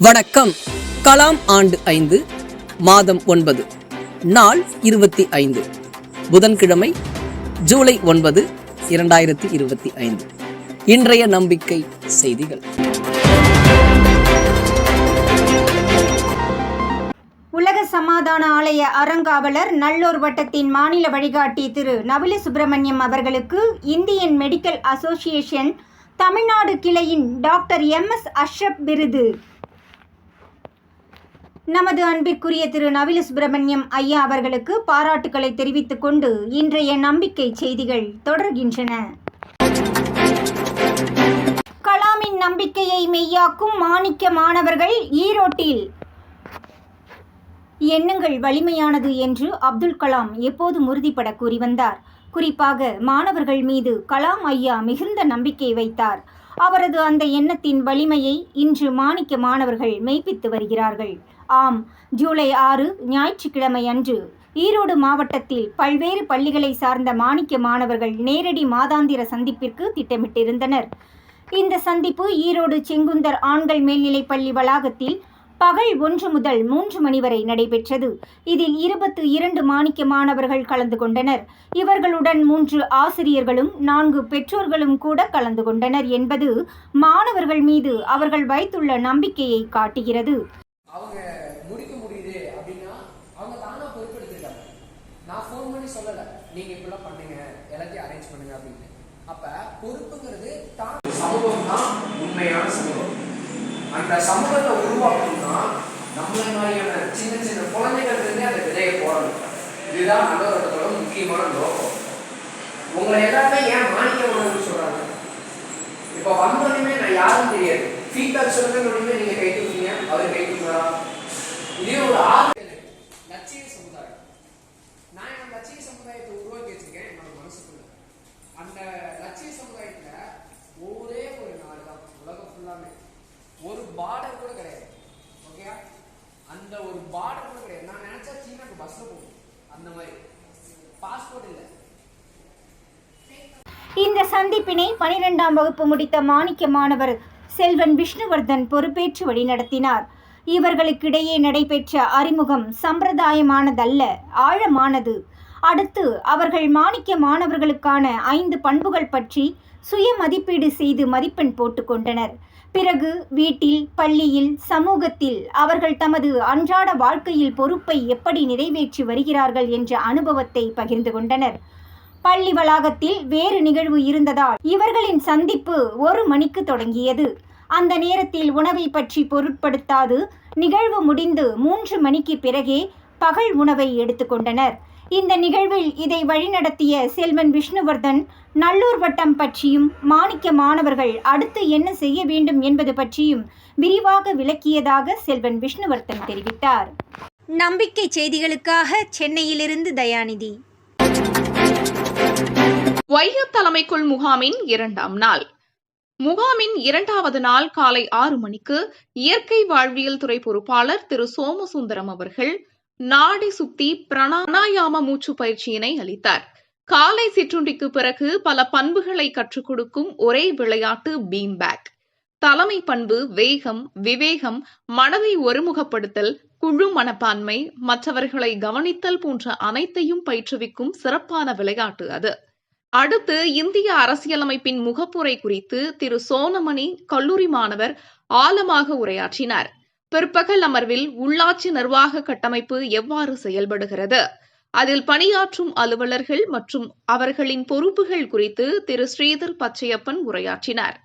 வணக்கம். கலாம் ஆண்டு ஐந்து மாதம் ஒன்பது நாள் இருபத்தி ஐந்து புதன்கிழமை ஜூலை ஒன்பது இரண்டாயிரத்தி இருபத்தி ஐந்து. இன்றைய நம்பிக்கை செய்திகள். உலக சமாதான ஆலய அறங்காவலர் நல்லூர் வட்டத்தின் மாநில வழிகாட்டி திரு நவில சுப்பிரமணியம் அவர்களுக்கு இந்தியன் மெடிக்கல் அசோசியேஷன் தமிழ்நாடு கிளையின் டாக்டர் எம் எஸ் அஷ்ரப் விருது. நமது அன்பிற்குரிய திரு நவில சுப்பிரமணியம் ஐயா அவர்களுக்கு பாராட்டுக்களை தெரிவித்துக் கொண்டு இன்றைய நம்பிக்கை செய்திகள் தொடர்கின்றன. கலாமின் நம்பிக்கையை மெய்யாக்கும் மாணிக்க மாணவர்கள் ஈரோட்டில். எண்ணங்கள் வலிமையானது என்று அப்துல் கலாம் எப்போதும் உறுதிபட கூறி வந்தார்? குறிப்பாக மாணவர்கள் மீது கலாம் ஐயா மிகுந்த நம்பிக்கை வைத்தார். அவரது அந்த எண்ணத்தின் வலிமையை இன்று மாணிக்க மாணவர்கள் மெய்ப்பித்து வருகிறார்கள். ஆம் ஜூலை ஆறு ஞாயிற்றுக்கிழமை அன்று. ஈரோடு மாவட்டத்தில் பல்வேறு பள்ளிகளை சார்ந்த மாணிக்க மாணவர்கள் நேரடி மாதாந்திர சந்திப்பிற்கு திட்டமிட்டிருந்தனர். இந்த சந்திப்பு ஈரோடு செங்குந்தர் ஆண்கள் மேல்நிலைப் பள்ளி வளாகத்தில் பகல் ஒன்று முதல் மூன்று மணி வரை நடைபெற்றது. இதில் இருபத்து இரண்டு மாணிக்க மாணவர்கள் கலந்து கொண்டனர். இவர்களுடன் மூன்று ஆசிரியர்களும் நான்கு பெற்றோர்களும் கூட கலந்து கொண்டனர் என்பது மாணவர்கள் மீது அவர்கள் வைத்துள்ள நம்பிக்கையை காட்டுகிறது. உண்மையான சமூகம். அந்த சமூகத்தை உருவாக்கணும்னா நம்மள மாதிரியான சின்ன சின்ன குழந்தைகள் இருந்தே அந்த விதையை போடணும். இதுதான் நல்லவர்களோட முக்கியமான நோக்கம். உங்களை எல்லாருமே ஏன் மாணிக்க உணர்வு சொல்றாங்க? இப்போ வந்தோடனே நான் யாரும் தெரியாது. ஃபீட்பேக் சொல்லுங்க நீங்க கை தூக்குங்க அவர் கை தூக்குறா. இதே ஒரு ஆறு லட்சிய சமுதாயம். நான் என் லட்சிய சமுதாயத்தை உருவாக்கி வச்சிருக்கேன் என்னோட மனசுக்குள்ள. அந்த லட்சிய சமுதாயத்துல ஒரே ஒரு நாடு தான். உலகம் ஃபுல்லாமே ஒரு பார்டர் கூட கிடையாது. ஓகே அந்த ஒரு பார்டர் கூட கிடையாது. நான் நினைச்சா சீனாக்கு பஸ்ல போகும் அந்த மாதிரி. பாஸ்போர்ட் இல்லை. இந்த சந்திப்பினை பனிரெண்டாம் வகுப்பு முடித்த மாணிக்க மாணவர் செல்வன் விஷ்ணுவர்தன் பொறுப்பேற்று வழிநடத்தினார். இவர்களுக்கிடையே நடைபெற்ற அறிமுகம் சம்பிரதாயமானதல்ல ஆழமானது. அடுத்து அவர்கள் மாணிக்க மாணவர்களுக்கான ஐந்து பண்புகள் பற்றி சுய மதிப்பீடு செய்து மதிப்பெண் போட்டுக்கொண்டனர். பிறகு வீட்டில் பள்ளியில் சமூகத்தில் அவர்கள் தமது அன்றாட வாழ்க்கையில் பொறுப்பை எப்படி நிறைவேற்றி வருகிறார்கள் என்ற அனுபவத்தை பகிர்ந்து கொண்டனர். பள்ளி வளாகத்தில் வேறு நிகழ்வு இருந்ததால் இவர்களின் சந்திப்பு ஒரு மணிக்கு தொடங்கியது. அந்த நேரத்தில் உணவை பற்றி பொருட்படுத்தாது நிகழ்வு முடிந்து மூன்று மணிக்கு பிறகே பகல் உணவை எடுத்துக்கொண்டனர். இந்த நிகழ்வில் இதை வழிநடத்திய செல்வன் விஷ்ணுவர்தன் நல்லூர் வட்டம் பற்றியும் மாணிக்க மாணவர்கள் அடுத்து என்ன செய்ய வேண்டும் என்பது பற்றியும் விரிவாக விளக்கியதாக செல்வன் விஷ்ணுவர்தன் தெரிவித்தார். நம்பிக்கை செய்திகளுக்காக சென்னையிலிருந்து தயாநிதி. வையத் தலைமைக்குள் முகாமின் இரண்டாம் நாள். முகாமின் இரண்டாவது நாள் காலை ஆறு மணிக்கு இயற்கை வாழ்வியல் துறை பொறுப்பாளர் திரு சோமசுந்தரம் அவர்கள் நாடி சுத்தி பிரணாயாம மூச்சு பயிற்சியினை அளித்தார். காலை சிற்றுண்டிக்கு பிறகு பல பண்புகளை கற்றுக் கொடுக்கும் ஒரே விளையாட்டு பீம் பேக். தலைமை பண்பு வேகம் விவேகம் மனதை ஒருமுகப்படுத்தல் குழு மனப்பான்மை மற்றவர்களை கவனித்தல் போன்ற அனைத்தையும் பயிற்றுவிக்கும் சிறப்பான விளையாட்டு அது. அடுத்து இந்திய அரசியலமைப்பின் முகப்புரை குறித்து திரு சோனமணி கல்லூரி மாணவர் ஆழமாக உரையாற்றினார். பிற்பகல் அமர்வில் உள்ளாட்சி நிர்வாக கட்டமைப்பு எவ்வாறு செயல்படுகிறது? அதில் பணியாற்றும் அலுவலர்கள் மற்றும் அவர்களின் பொறுப்புகள் குறித்து திரு. ஸ்ரீதர் பச்சையப்பன் உரையாற்றினார்.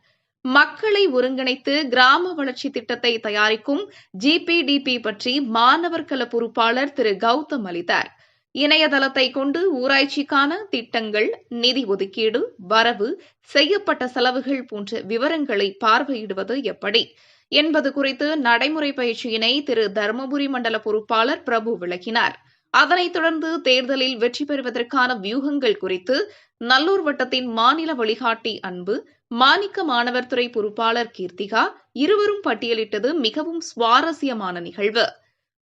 மக்களை ஒருங்கிணைத்து கிராம வளர்ச்சி திட்டத்தை தயாரிக்கும் ஜிபிடிபி பற்றி மாணவர் கல பொறுப்பாளர் திரு. கௌதம் அளித்தார். இணையதளத்தை கொண்டு ஊராட்சிக்கான திட்டங்கள் நிதி ஒதுக்கீடு வரவு செய்யப்பட்ட செலவுகள் போன்ற விவரங்களை பார்வையிடுவது எப்படி? என்பது குறித்து நடைமுறை பயிற்சியினை திரு தருமபுரி மண்டல பொறுப்பாளர் பிரபு விளக்கினார். அதனைத் தொடர்ந்து தேர்தலில் வெற்றி பெறுவதற்கான வியூகங்கள் குறித்து நல்லூர் வட்டத்தின் மாநில வழிகாட்டி அன்பு மாணிக்க மாணவர் துறை பொறுப்பாளர் கீர்த்திகா இருவரும் பட்டியலிட்டது மிகவும் சுவாரஸ்யமான நிகழ்வு.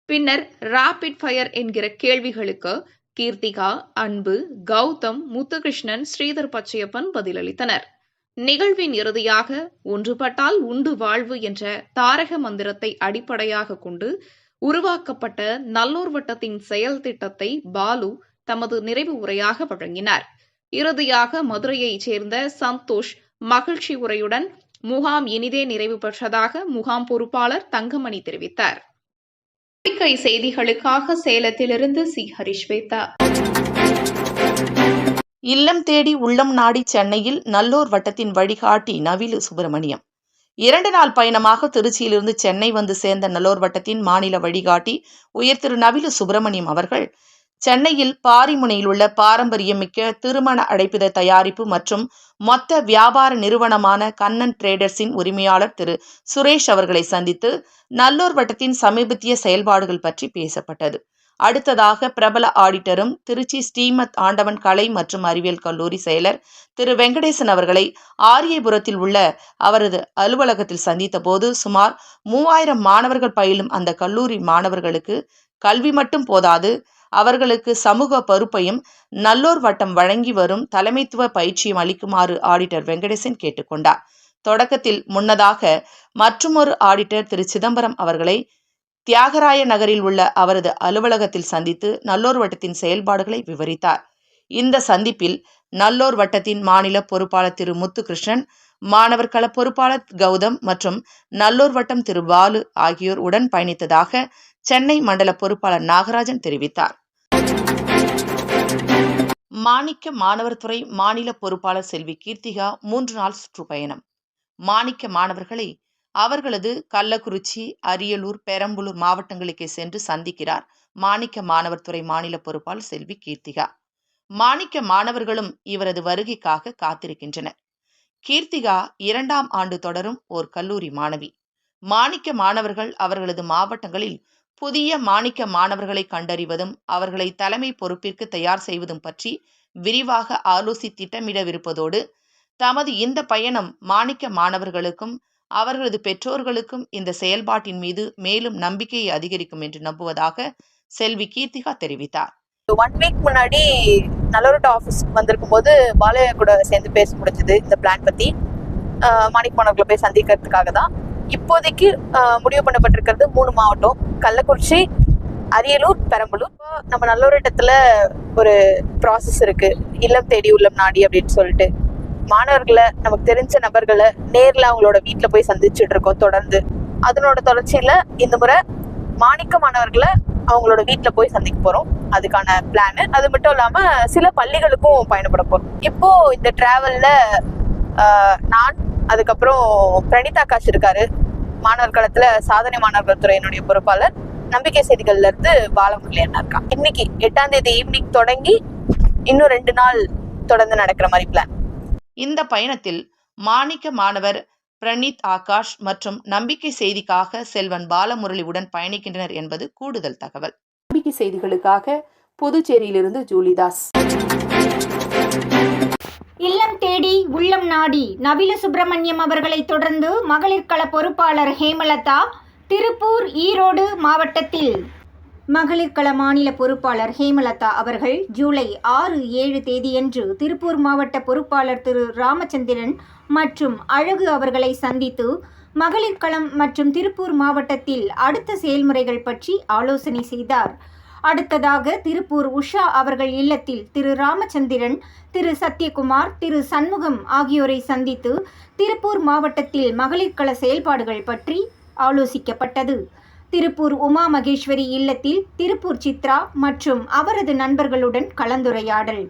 பின்னர் ராபிட் ஃபயர் என்கிற கேள்விகளுக்கு கீர்த்திகா அன்பு கௌதம் முத்துகிருஷ்ணன் ஸ்ரீதர் பச்சையப்பன் பதிலளித்தனர். நிகழ்வின் இறுதியாக ஒன்றுபட்டால் உண்டு வாழ்வு என்ற தாரக மந்திரத்தை அடிப்படையாக கொண்டு உருவாக்கப்பட்ட நல்லூர் வட்டத்தின் செயல் திட்டத்தை பாலு தமது நிறைவு உரையாக வழங்கினார். இறுதியாக மதுரையைச் சேர்ந்த சந்தோஷ் மகிழ்ச்சி உரையுடன் முகாம் இனிதே நிறைவு பெற்றதாக முகாம் பொறுப்பாளர் தங்கமணி தெரிவித்தார். செய்திகளுக்காக சேலத்திலிருந்து சி. ஹரிஷ்வேதா. இல்லம் தேடி உள்ளம் நாடி சென்னையில் நல்லூர் வட்டத்தின் வழிகாட்டி நவிலு சுப்பிரமணியம். இரண்டு நாள் பயணமாக திருச்சியிலிருந்து சென்னை வந்து சேர்ந்த நல்லூர் வட்டத்தின் மாநில வழிகாட்டி உயர் திரு நவிலு சுப்பிரமணியம் அவர்கள் சென்னையில் பாரிமுனையில் உள்ள பாரம்பரியமிக்க திருமண அடைப்பித தயாரிப்பு மற்றும் மொத்த வியாபார நிறுவனமான கண்ணன் டிரேடர்ஸின் உரிமையாளர் திரு சுரேஷ் அவர்களை சந்தித்து நல்லூர் வட்டத்தின் சமீபத்திய செயல்பாடுகள் பற்றி பேசப்பட்டது. அடுத்ததாக பிரபல ஆடிட்டரும் திருச்சி ஸ்ரீமத் ஆண்டவன் கலை மற்றும் அறிவியல் கல்லூரி செயலர் திரு வெங்கடேசன் அவர்களை ஆரியபுரத்தில் உள்ள அவரது அலுவலகத்தில் சந்தித்தபோது சுமார் மூவாயிரம் மாணவர்கள் பயிலும் அந்த கல்லூரி மாணவர்களுக்கு கல்வி மட்டும் போதாது அவர்களுக்கு சமூக பொறுப்பையும் நல்லோர் வட்டம் வழங்கி வரும் தலைமைத்துவ பயிற்சியும் அளிக்குமாறு ஆடிட்டர் வெங்கடேசன் கேட்டுக்கொண்டார். தொடக்கத்தில் முன்னதாக மற்றுமொரு ஆடிட்டர் திரு சிதம்பரம் அவர்களை தியாகராய நகரில் உள்ள அவரது அலுவலகத்தில் சந்தித்து நல்லோர் வட்டத்தின் செயல்பாடுகளை விவரித்தார். இந்த சந்திப்பில் நல்லோர் வட்டத்தின் மாநில பொறுப்பாளர் திரு முத்துகிருஷ்ணன் மாணவர் கள பொறுப்பாளர் கௌதம் மற்றும் நல்லூர் வட்டம் திரு பாலு ஆகியோர் உடன் பயணித்ததாக சென்னை மண்டல பொறுப்பாளர் நாகராஜன் தெரிவித்தார். மாணிக்க மாணவர் துறை மாநில பொறுப்பாளர் செல்வி கீர்த்திகா மூன்று நாள் சுற்றுப்பயணம். மாணிக்க மாணவர்களை அவர்களது கள்ளக்குறிச்சி அரியலூர் பெரம்பலூர் மாவட்டங்களுக்கே சென்று சந்திக்கிறார் மாணிக்க மாணவர் துறை மாநில பொறுப்பால் செல்வி கீர்த்திகா. மாணிக்க மாணவர்களும் இவரது வருகைக்காக காத்திருக்கின்றனர். கீர்த்திகா இரண்டாம் ஆண்டு தொடரும் ஓர் கல்லூரி மாணவி. மாணிக்க மாணவர்கள் அவர்களது மாவட்டங்களில் புதிய மாணிக்க மாணவர்களை கண்டறிவதும் அவர்களை தலைமை பொறுப்பிற்கு தயார் செய்வதும் பற்றி விரிவாக ஆலோசி திட்டமிடவிருப்பதோடு தமது இந்த பயணம் மாணிக்க மாணவர்களுக்கும் அவர்களது பெற்றோர்களுக்கும் இந்த செயல்பாட்டின் மீது மேலும் நம்பிக்கையை அதிகரிக்கும் என்று நம்புவதாக செல்வி கீர்த்திகா தெரிவித்தார். ஒன் வீக் முன்னாடி நல்லூர்ட்ட ஆஃபீஸ்க்கு வந்திருக்கும் போது பாலையா கூட சேர்ந்து பேச முடிஞ்சது இந்த பிளான் பத்தி. ஆஹ் மாணிக் மாணவர்களை போய் சந்திக்கிறதுக்காக தான். இப்போதைக்கு முடிவு பண்ணப்பட்டிருக்கிறது மூணு மாவட்டம் கள்ளக்குறிச்சி அரியலூர் பெரம்பலூர். நம்ம நல்லோரிடத்துல ஒரு ப்ராசஸ் இருக்கு. இல்லம் தேடி உள்ளம் நாடி அப்படின்னு சொல்லிட்டு. மாணவர்களை நமக்கு தெரிஞ்ச நபர்களை நேர்ல அவங்களோட வீட்ல போய் சந்திச்சுட்டு இருக்கோம் தொடர்ந்து. அதனோட தொடர்ச்சியில இந்த முறை மாணிக்க மாணவர்களை அவங்களோட வீட்ல போய் சந்திக்க போறோம். அதுக்கான பிளான் அது மட்டும் இல்லாம சில பள்ளிகளுக்கும் பயணப்பட போறோம். இப்போ இந்த டிராவல்ல நான் அதுக்கப்புறம் பிரணிதா காஷ் இருக்காரு. மாணவர் களத்துல சாதனை மாணவர்கள் துறையினுடைய பொறுப்பாளர். நம்பிக்கை செய்திகள்ல இருந்து பாலமுரளி அண்ணா இருக்கான். இன்னைக்கு எட்டாம் தேதி ஈவினிங் தொடங்கி இன்னும் ரெண்டு நாள் தொடர்ந்து நடக்கிற மாதிரி பிளான் இந்த பயணத்தில் மாணிக்க மாணவர் பிரணீத் ஆகாஷ் மற்றும் நம்பிக்கை செய்திக்காக செல்வன் பாலமுரளியுடன் பயணிக்கின்றனர் என்பது கூடுதல் தகவல். நம்பிக்கை செய்திகளுக்காக புதுச்சேரியிலிருந்து ஜூலிதாஸ். இல்லம் தேடி உள்ளம் நாடி நபில சுப்பிரமணியம் அவர்களை தொடர்ந்து மகளிர் கள பொறுப்பாளர் ஹேமலதா திருப்பூர் ஈரோடு மாவட்டத்தில். மகளிர் கள மாநில பொறுப்பாளர் ஹேமலதா அவர்கள் ஜூலை ஆறு ஏழு தேதியன்று திருப்பூர் மாவட்ட பொறுப்பாளர் திரு ராமச்சந்திரன் மற்றும் அழகு அவர்களை சந்தித்து மகளிர் களம் மற்றும் திருப்பூர் மாவட்டத்தில் அடுத்த செயல்முறைகள் பற்றி ஆலோசனை செய்தார். அடுத்ததாக திருப்பூர் உஷா அவர்கள் இல்லத்தில் திரு ராமச்சந்திரன் திரு சத்யகுமார் திரு சண்முகம் ஆகியோரை சந்தித்து திருப்பூர் மாவட்டத்தில் மகளிர் கள செயல்பாடுகள் பற்றி ஆலோசிக்கப்பட்டது. திருப்பூர் உமா மகேஸ்வரி இல்லத்தில் திருப்பூர் சித்ரா மற்றும் அவரது நண்பர்களுடன் கலந்துரையாடல்.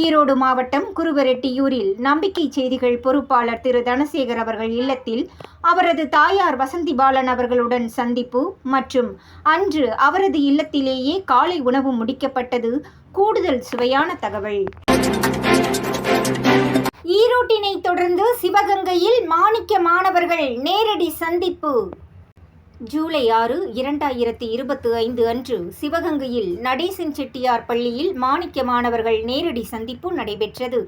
ஈரோடு மாவட்டம் குருவரெட்டியூரில் நம்பிக்கை செய்திகள் பொறுப்பாளர் திரு. தனசேகர் அவர்கள் இல்லத்தில் அவரது தாயார் வசந்தி பாலன் அவர்களுடன் சந்திப்பு மற்றும் அன்று அவரது இல்லத்திலேயே காலை உணவு முடிக்கப்பட்டது கூடுதல் சுவையான தகவல். ஈரோட்டினை தொடர்ந்து சிவகங்கையில் மாணிக்க மாணவர்கள் நேரடி சந்திப்பு. ஜூலை ஆறு இரண்டாயிரத்தி இருபத்தி ஐந்து அன்று சிவகங்கையில் நடேசன் செட்டியார் பள்ளியில் மாணிக்க மாணவர்கள் நேரடி சந்திப்பு நடைபெற்றது.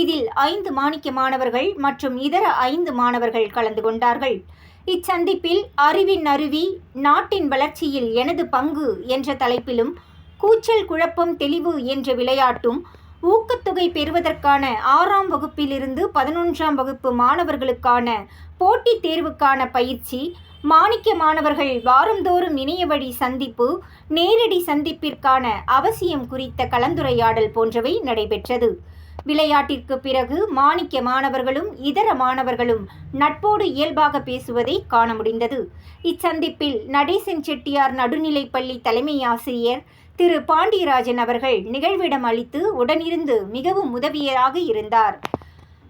இதில் ஐந்து மாணிக்க மாணவர்கள் மற்றும் இதர ஐந்து மாணவர்கள் கலந்து கொண்டார்கள். இச்சந்திப்பில் அறிவின் அருவி நாட்டின் வளர்ச்சியில் எனது பங்கு என்ற தலைப்பிலும் கூச்சல் குழப்பம் தெளிவு என்ற விளையாட்டும் ஊக்கத்தொகை பெறுவதற்கான ஆறாம் வகுப்பிலிருந்து பதினொன்றாம் வகுப்பு மாணவர்களுக்கான போட்டித் தேர்வுக்கான பயிற்சி மாணிக்க மாணவர்கள் வாரந்தோறும் இணையவழி சந்திப்பு நேரடி சந்திப்பிற்கான அவசியம் குறித்த கலந்துரையாடல் போன்றவை நடைபெற்றது. விளையாட்டிற்கு பிறகு மாணிக்க மாணவர்களும் இதர மாணவர்களும் நட்போடு இயல்பாக பேசுவதை காண முடிந்தது. இச்சந்திப்பில் நடேசன் செட்டியார் நடுநிலைப்பள்ளி தலைமை ஆசிரியர் திரு பாண்டியராஜன் அவர்கள் நிகழ்விடம் அளித்து உடனிருந்து மிகவும் உதவியராக இருந்தார்.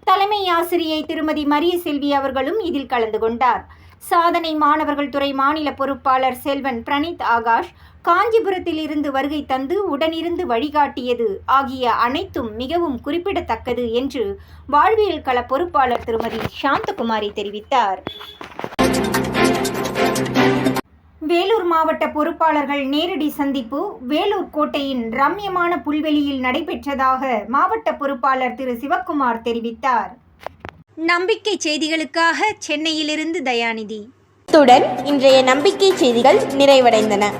தலைமை ஆசிரியை திருமதி மரிய செல்வி அவர்களும் இதில் கலந்து கொண்டார். சாதனை மாணவர்கள் துறை மாநில பொறுப்பாளர் செல்வன் பிரணீத் ஆகாஷ் காஞ்சிபுரத்தில் இருந்து வருகை தந்து உடனிருந்து வழிகாட்டியது ஆகிய அனைத்தும் மிகவும் குறிப்பிடத்தக்கது என்று வாழ்வியல் கள பொறுப்பாளர் திருமதி சாந்தகுமாரி தெரிவித்தார். வேலூர் மாவட்ட பொறுப்பாளர்கள் நேரடி சந்திப்பு வேலூர் கோட்டையின் ரம்யமான புல்வெளியில் நடைபெற்றதாக மாவட்ட பொறுப்பாளர் திரு. சிவக்குமார் தெரிவித்தார். நம்பிக்கை செய்திகளுக்காக சென்னையிலிருந்து தயாநிதி. இத்துடன் இன்றைய நம்பிக்கை செய்திகள் நிறைவடைந்தன.